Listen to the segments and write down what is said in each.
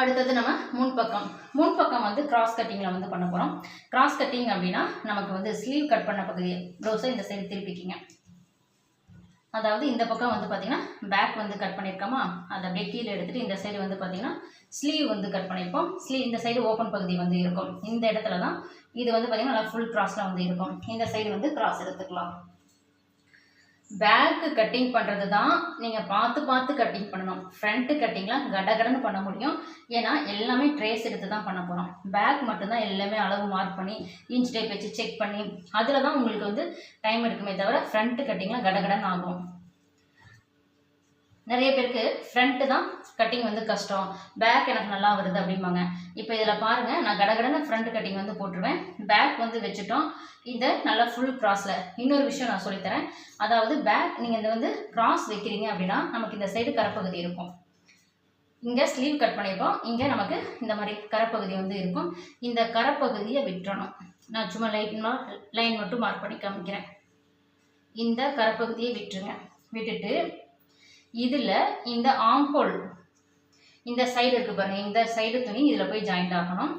அடுத்தது நம்ம முன்பக்கம் முன்பக்கம் வந்து கிராஸ் கட்டிங்கில் வந்து பண்ண போகிறோம் கிராஸ் கட்டிங் அப்படின்னா நமக்கு வந்து ஸ்லீவ் கட் பண்ண பகுதி ப்ளவுஸை இந்த சைடு திருப்பிக்கிங்க. அதாவது இந்த பக்கம் வந்து பார்த்திங்கன்னா பேக் வந்து கட் பண்ணியிருக்கோமா அதை அப்படியே கீழே எடுத்துகிட்டு இந்த சைடு வந்து பார்த்தீங்கன்னா ஸ்லீவ் வந்து கட் பண்ணியிருப்போம் ஸ்லீவ் இந்த சைடு ஓப்பன் பகுதி வந்து இருக்கும். இந்த இடத்துல தான் இது வந்து பார்த்தீங்கன்னா நல்லா ஃபுல் கிராஸில் வந்து இருக்கும். இந்த சைடு வந்து கிராஸ் எடுத்துக்கலாம். பேக்கு கட்டிங் பண்ணுறது தான் நீங்கள் பார்த்து பார்த்து கட்டிங் பண்ணணும். ஃப்ரண்ட்டு கட்டிங்லாம் கடகடன்னு பண்ண முடியும். ஏன்னா எல்லாமே ட்ரேஸ் எடுத்து தான் பண்ண போகிறோம் பேக் மட்டும்தான் எல்லாமே அளவு மார்க் பண்ணி இன்ச் டைப் வச்சு செக் பண்ணி அதில் தான் உங்களுக்கு வந்து டைம் எடுக்குமே தவிர ஃப்ரண்ட்டு கட்டிங்லாம் கடகடன்னு ஆகும். நிறைய பேருக்கு ஃப்ரண்ட்டு தான் கட்டிங் வந்து கஷ்டம். பேக் எனக்கு நல்லா வருது அப்படிம்பாங்க. இப்போ இதில் பாருங்கள் நான் கடகடன்னு ஃப்ரண்ட் கட்டிங் வந்து போட்டுருவேன். பேக் வந்து வச்சுட்டோம். இந்த நல்லா ஃபுல் கிராஸில் இன்னொரு விஷயம் நான் சொல்லித்தரேன். அதாவது பேக் நீங்கள் இந்த வந்து க்ராஸ் வைக்கிறீங்க அப்படின்னா நமக்கு இந்த சைடு கரப்பகுதி இருக்கும். இங்கே ஸ்லீவ் கட் பண்ணியிருப்போம் இங்கே நமக்கு இந்த மாதிரி கரப்பகுதி வந்து இருக்கும். இந்த கரப்பகுதியை விட்டுறணும். நான் சும்மா லைட்னா லைன் மட்டும் மார்க் பண்ணி காமிக்கிறேன். இந்த கரப்பகுதியை விட்டுருங்க. விட்டுட்டு இதில் இந்த ஆம்ஹோல் இந்த சைடு இருக்குது பாருங்கள் இந்த சைடு துணி இதில் போய் ஜாயிண்ட் ஆகணும்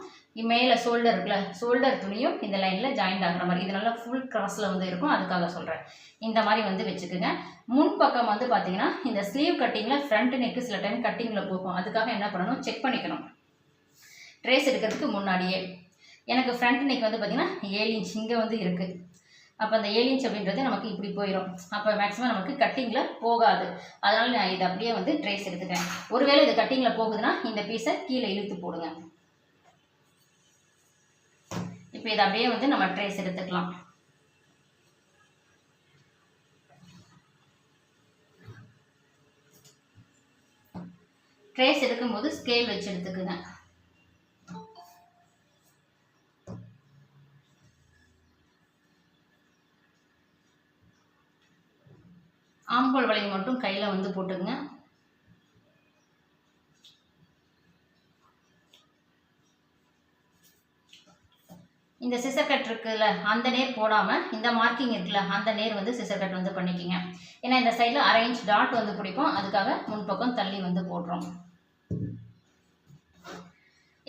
மேலே ஷோல்டர் இருக்குல்ல ஷோல்டர் துணியும் இந்த லைனில் ஜாயிண்ட் ஆகிற மாதிரி. இது நல்லா ஃபுல் கிராஸில் வந்து இருக்கும் அதுக்காக சொல்கிறேன் இந்த மாதிரி வந்து வச்சுக்கோங்க. முன் பக்கம் வந்து பார்த்தீங்கன்னா இந்த ஸ்லீவ் கட்டிங்கில் ஃப்ரண்ட் நெக்கு சில டைம் கட்டிங்கில் போகும். அதுக்காக என்ன பண்ணணும்? செக் பண்ணிக்கணும். ட்ரேஸ் எடுக்கிறதுக்கு முன்னாடியே. எனக்கு ஃப்ரண்ட் நெக் வந்து பார்த்தீங்கன்னா ஏழு இன்ச் இங்கே வந்து இருக்குது அப்போ அந்த ஏழு இன்ச் அப்படின்றது நமக்கு இப்படி போயிடும் அப்போ மேக்ஸிமம் நமக்கு கட்டிங்கில் போகாது. அதனால் நான் இதை அப்படியே வந்து ட்ரேஸ் எடுத்துக்கிறேன் ஒருவேளை இது கட்டிங்கில் போகுதுன்னா இந்த பீஸை கீழே இழுத்து போடுங்க. இப்போ இதை அப்படியே வந்து நம்ம ட்ரேஸ் எடுத்துக்கலாம். ட்ரேஸ் எடுக்கும்போது ஸ்கேல் வச்சு எடுத்துக்குங்க. கையில் இந்த சிசர் கட் இருக்குல்ல அந்த நேர் போடாமல் இந்த மார்க்கிங் இருக்குல்ல அந்த நேர் வந்து சிசர் கட் வந்து பண்ணிக்கிங்க. ஏன்னா இந்த சைடில் அரேஞ்ச் டாட் வந்து பிடிக்கும். அதுக்காக முன்பக்கம் தள்ளி வந்து போடுறோம்.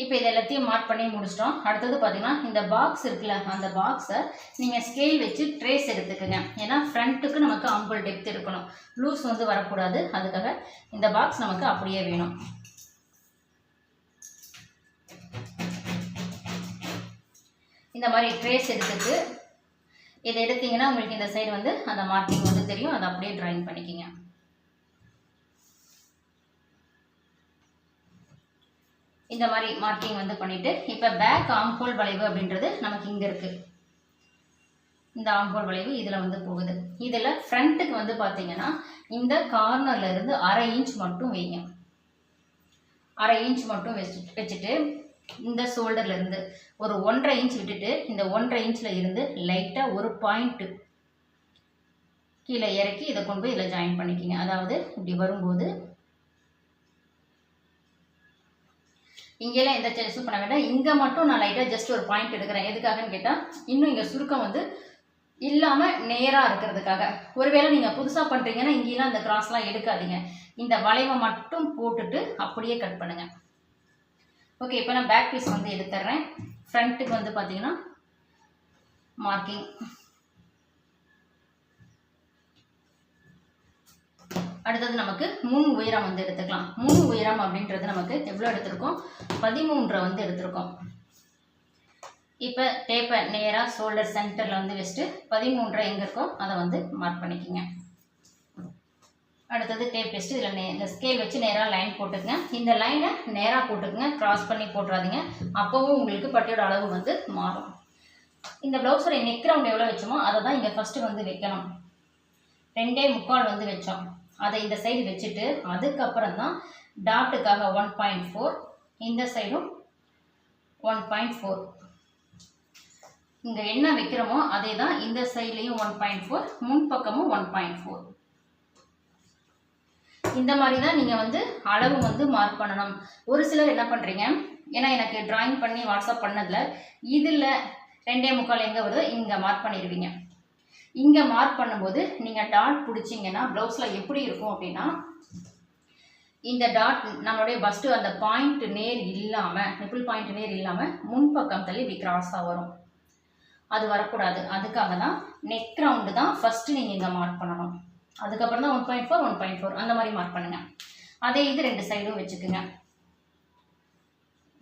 இப்போ இது எல்லாத்தையும் மார்க் பண்ணி முடிச்சிட்டோம். அடுத்தது பார்த்தீங்கன்னா இந்த பாக்ஸ் இருக்குல்ல அந்த பாக்ஸை நீங்கள் ஸ்கேல் வச்சு ட்ரேஸ் எடுத்துக்கோங்க. ஏன்னா ஃப்ரண்ட்டுக்கு நமக்கு அம்புல் டெப்த் இருக்கணும். லூஸ் வந்து வரக்கூடாது. அதுக்காக இந்த பாக்ஸ் நமக்கு அப்படியே வேணும். இந்த மாதிரி ட்ரேஸ் எடுத்துட்டு இதை எடுத்தீங்கன்னா உங்களுக்கு இந்த சைடு வந்து அந்த மார்க்கிங் வந்து தெரியும். அதை அப்படியே ட்ராயிங் பண்ணிக்கிங்க. இந்த மாதிரி மார்க்கிங் வந்து பண்ணிட்டு இப்போ பேக் ஆம்போல் வளைவு அப்படின்றது நமக்கு இங்கே இருக்குது இந்த ஆம்போல் வளைவு இதில் வந்து போகுது. இதில் ஃப்ரண்ட்டுக்கு வந்து பார்த்தீங்கன்னா இந்த கார்னர்ல இருந்து அரை இன்ச் மட்டும் வைங்க. அரை இன்ச் மட்டும் வச்சு வச்சுட்டு இந்த ஷோல்டர்ல இருந்து ஒரு ஒன்றரை இன்ச் விட்டுட்டு இந்த ஒன்றரை இன்ச்சில் இருந்து லைட்டாக ஒரு பாயிண்ட்டு கீழே இறக்கி இதை கொண்டு போய் இதில் ஜாயின் பண்ணிக்கிங்க. அதாவது இப்படி வரும்போது இங்கெல்லாம் எந்த சேஞ்சஸும் பண்ண வேண்டாம். இங்கே மட்டும் நான் லைட்டாக ஜஸ்ட் ஒரு பாயிண்ட் எடுக்கிறேன். எதுக்காகன்னு கேட்டால் இன்னும் இங்கே சுருக்கம் வந்து இல்லாமல் நேராக இருக்கிறதுக்காக. ஒருவேளை நீங்கள் புதுசாக பண்ணுறீங்கன்னா இங்கேலாம் அந்த கிராஸ்லாம் எடுக்காதீங்க. இந்த வளைவை மட்டும் போட்டுட்டு அப்படியே கட் பண்ணுங்கள் ஓகே இப்போ நான் பேக் பீஸ் வந்து எடுத்துட்றேன் ஃப்ரண்ட்டுக்கு வந்து பார்த்தீங்கன்னா மார்க்கிங் அடுத்தது நமக்கு முன் உயரம் வந்து எடுத்துக்கலாம். முன் உயரம் அப்படின்றது நமக்கு எவ்வளோ எடுத்திருக்கோம்? பதிமூன்றை வந்து எடுத்திருக்கோம். இப்போ டேப்பை நேராக ஷோல்டர் சென்டரில் வந்து வச்சுட்டு பதிமூன்றை எங்கே இருக்கோ அதை வந்து மார்க் பண்ணிக்கோங்க. அடுத்தது டேப் வச்சுட்டு இதில் நே இந்த ஸ்கேல் வச்சு நேராக லைன் போட்டுக்கங்க. இந்த லைனை நேராக போட்டுக்கங்க. க்ராஸ் பண்ணி போட்டுறாதீங்க. அப்போவும் உங்களுக்கு பட்டியோட அளவு வந்து மாறும். இந்த ப்ளவுஸோட நெக் ரவுண்ட் எவ்வளோ வச்சோமோ அதை தான் இங்கே ஃபஸ்ட்டு வந்து வைக்கணும். ரெண்டே முக்கால் வந்து வச்சோம். அதை இந்த சைடு வச்சுட்டு அதுக்கப்புறம் தான் டாட்டுக்காக ஒன் பாயிண்ட் ஃபோர் இந்த சைடும் ஒன் பாயிண்ட் ஃபோர் இங்கே என்ன வைக்கிறோமோ அதே தான் இந்த சைட்லேயும் ஒன் பாயிண்ட் ஃபோர் முன்பக்கமும் ஒன் பாயிண்ட் ஃபோர் இந்த மாதிரி தான் நீங்கள் வந்து அளவு வந்து மார்க் பண்ணணும். ஒரு சிலர் என்ன பண்ணுறீங்க ஏன்னா எனக்கு ட்ராயிங் பண்ணி வாட்ஸ்அப் பண்ணதில் இதில் ரெண்டே முக்கால் எங்கே வருதோ இங்கே மார்க் பண்ணிடுவீங்க. இங்கே மார்க் பண்ணும்போது நீங்கள் டாட் பிடிச்சிங்கன்னா ப்ளவுஸில் எப்படி இருக்கும் அப்படின்னா இந்த டாட் நம்மளுடைய ஃபஸ்ட்டு அந்த பாயிண்ட் நேர் இல்லாமல் நிப்பிள் பாயிண்ட் நேர் இல்லாமல் முன்பக்கம் தள்ளி இப்படி கிராஸாக வரும். அது வரக்கூடாது. அதுக்காக தான் நெக் ரவுண்டு தான் ஃபஸ்ட்டு நீங்கள் இங்கே மார்க் பண்ணணும். அதுக்கப்புறம் தான் one point four one point four அந்த மாதிரி மார்க் பண்ணுங்கள் அதே இது ரெண்டு சைடும் வச்சுக்குங்க.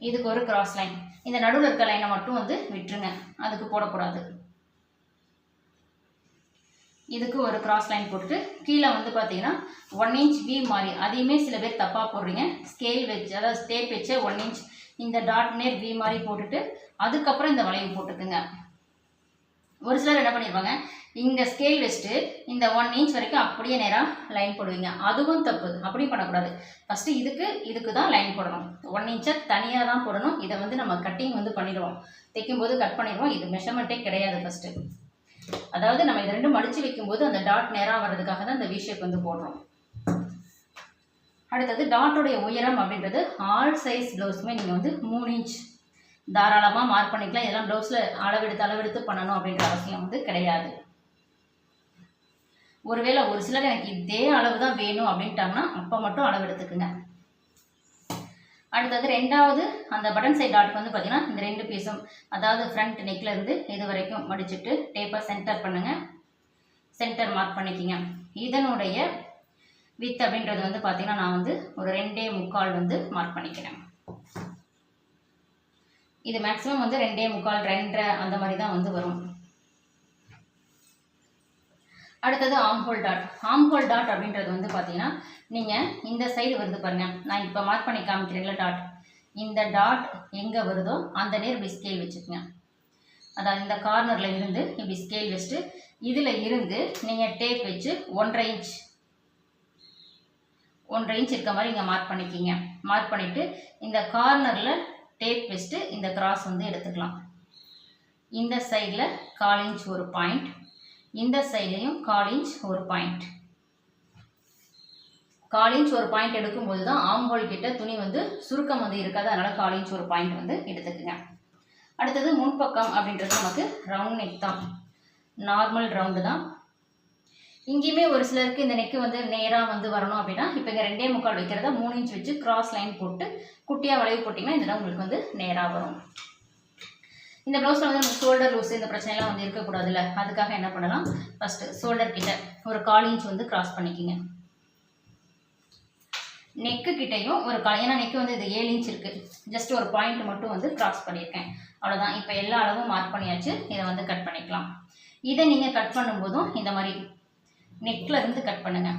இதுக்கு ஒரு கிராஸ் லைன் இந்த நடுவில் இருக்க லைனை மட்டும் வந்து விட்டுருங்க. அதுக்கு போடக்கூடாது. இதுக்கு ஒரு கிராஸ் லைன் போட்டுட்டு கீழே வந்து பார்த்தீங்கன்னா ஒன் இன்ச் வி மாதிரி. அதையுமே சில பேர் தப்பாக போடுறீங்க. ஸ்கேல் வச்சு அதாவது ஸ்டேப் வச்சு ஒன் இன்ச் இந்த டாட் நேர் வி மாதிரி போட்டுட்டு அதுக்கப்புறம் இந்த வளைவு போட்டுக்குங்க. ஒரு சிலர் என்ன பண்ணியிருப்பாங்க இங்கே ஸ்கேல் வச்சுட்டு இந்த ஒன் இன்ச் வரைக்கும் அப்படியே நேராக லைன் போடுவீங்க. அதுவும் தப்பு. அப்படி பண்ணக்கூடாது. ஃபஸ்ட்டு இதுக்கு இதுக்கு தான் லைன் போடணும். ஒன் இன்ச்சை தனியாக தான் போடணும். இதை வந்து நம்ம கட்டிங் வந்து பண்ணிடுவோம். தைக்கும்போது கட் பண்ணிடுவோம். இது மெஷர்மெண்ட்டே கிடையாது ஃபஸ்ட்டு அதாவது நம்ம இது ரெண்டும் மடித்து வைக்கும்போது அந்த டாட் நேராக வர்றதுக்காக தான் அந்த வி ஷேப் வந்து போடுறோம். அடுத்தது டாட்டுடைய உயரம் அப்படின்றது ஆல் சைஸ் ப்ளவுஸுமே நீங்கள் வந்து மூணு இன்ச் தாராளமாக மார்க் பண்ணிக்கலாம். இதெல்லாம் ப்ளவுஸில் அளவெடுத்து அளவெடுத்து பண்ணணும் அப்படின்ற அவசியம் வந்து கிடையாது. ஒருவேளை ஒரு சிலர் எனக்கு இதே அளவு தான் வேணும் அப்படின்ட்டாங்கன்னா அப்போ மட்டும் அளவு எடுத்துக்குங்க அடுத்தது ரெண்டாவது அந்த பட்டன் சைட் டாட்டுக்கு வந்து பார்த்தீங்கன்னா இந்த ரெண்டு பீஸும் அதாவது ஃப்ரண்ட் நெக்லேருந்து இது வரைக்கும் மடிச்சுட்டு டேப்பை சென்டர் பண்ணுங்கள் சென்டர் மார்க் பண்ணிக்கிங்க. இதனுடைய வித் அப்படின்றது வந்து பார்த்தீங்கன்னா நான் வந்து ஒரு ரெண்டே முக்கால் வந்து மார்க் பண்ணிக்கிறேன். இது மேக்ஸிமம் வந்து ரெண்டே முக்கால் ரெண்டரை அந்த மாதிரி தான் வந்து வரும். அடுத்தது ஆம்ஹோல் டாட் ஆம்ஹோல் டாட் அப்படின்றது வந்து பார்த்தீங்கன்னா நீங்கள் இந்த சைடு வருது பாருங்க. நான் இப்போ மார்க் பண்ணி காமிக்கிறீங்களா டாட் இந்த டாட் எங்கே வருதோ அந்த நேர் இப்படி ஸ்கேல் வச்சுக்கோங்க. அதாவது இந்த கார்னரில் இருந்து இப்படி ஸ்கேல் வச்சுட்டு இதில் இருந்து நீங்கள் டேப் வச்சு ஒன்றரை இன்ச் ஒன்றரை இன்ச் இருக்க மாதிரி இங்கே மார்க் பண்ணிக்கிங்க. மார்க் பண்ணிவிட்டு இந்த கார்னரில் டேப் வச்சுட்டு இந்த கிராஸ் வந்து எடுத்துக்கலாம். இந்த சைடில் கால் இன்ச் ஒரு பாயிண்ட் இந்த சைடுலையும் கால் இன்ச் ஒரு பாயிண்ட். கால் இன்ச் ஒரு பாயிண்ட் எடுக்கும்போது தான் ஆம்போல் கிட்ட துணி வந்து சுருக்கம் வந்து இருக்காது. அதனால் கால் இன்ச் ஒரு பாயிண்ட் வந்து எடுத்துக்குங்க. அடுத்தது முன்பக்கம் அப்படின்றது நமக்கு ரவுண்ட் நெக் தான். நார்மல் ரவுண்டு தான். இங்கேயுமே ஒரு சிலருக்கு இந்த நெக்கு வந்து நேராக வந்து வரணும் அப்படின்னா இப்போ இங்கே ரெண்டே முக்கால் வைக்கிறத மூணு இன்ச் வச்சு கிராஸ் லைன் போட்டு குட்டியாக வளைவு போட்டிங்கன்னா இந்த உங்களுக்கு வந்து நேராக வரும். இந்த ப்ளவுஸில் வந்து நமக்கு ஷோல்டர் லூஸ் இந்த பிரச்சனைலாம் வந்து இருக்கக்கூடாதுல்ல. அதுக்காக என்ன பண்ணலாம்? ஃபஸ்ட்டு ஷோல்டர் கிட்ட ஒரு கால் இன்ச் வந்து கிராஸ் பண்ணிக்கிங்க. நெக்கு கிட்டையும் ஒரு கால் ஏன்னா நெக்கு வந்து இது ஏழு இன்ச் இருக்குது ஜஸ்ட் ஒரு பாயிண்ட் மட்டும் வந்து கிராஸ் பண்ணியிருக்கேன். அவ்வளோதான் இப்போ எல்லா அளவும் மார்க் பண்ணியாச்சு. இதை வந்து கட் பண்ணிக்கலாம். இதை நீங்கள் கட் பண்ணும்போதும் இந்த மாதிரி நெக்கில் இருந்து கட் பண்ணுங்கள்